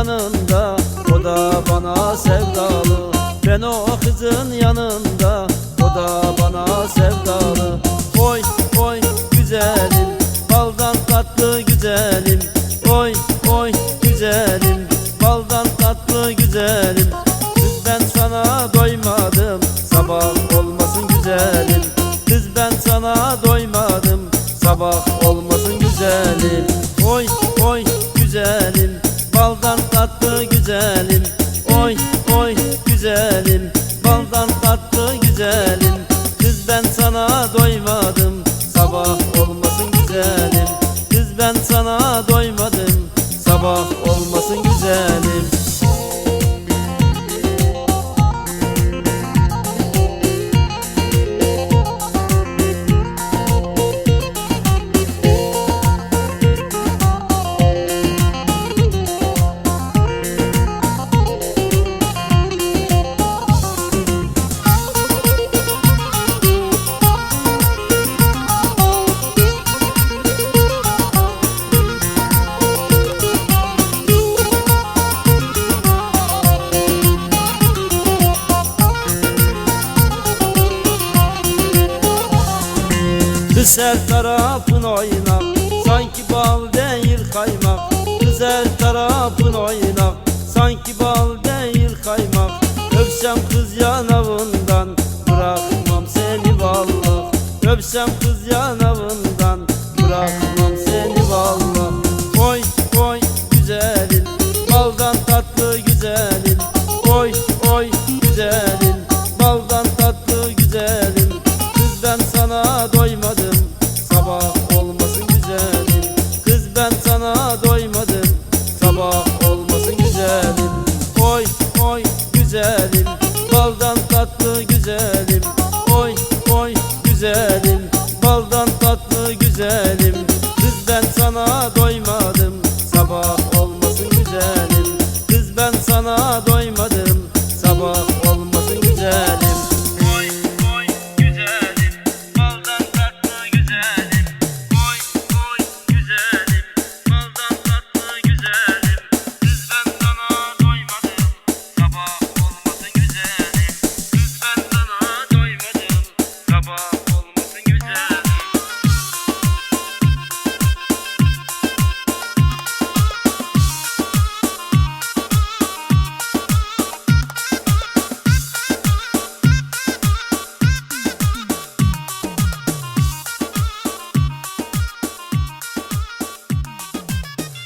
yanında O da bana sevdalı. Ben o kızın yanında O da bana sevdalı. Oy oy güzelim Baldan tatlı güzelim. Oy oy güzelim Baldan tatlı güzelim. Kız ben sana doymadım Sabah olmasın güzelim. Kız ben sana doymadım Sabah olmasın güzelim tatlı Kız her tarafın oynak Sanki bal değil kaymak. Kız her tarafın oynak Sanki bal değil kaymak. Öpsem kız yanavından Bırakmam seni vallah Öpsem kız yanavından Bırakmam Yeah.